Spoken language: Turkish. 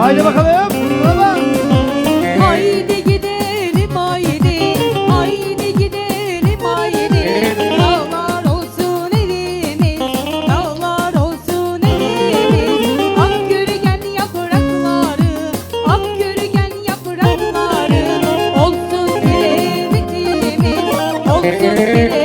Haydi bakalım. Bravo. Haydi gidelim haydi, haydi gidelim haydi. Dağlar olsun elimiz, dağlar olsun elimiz. Ak yaprakları, ak yaprakları. Olsun kiremitimiz, olsun kiremitimiz.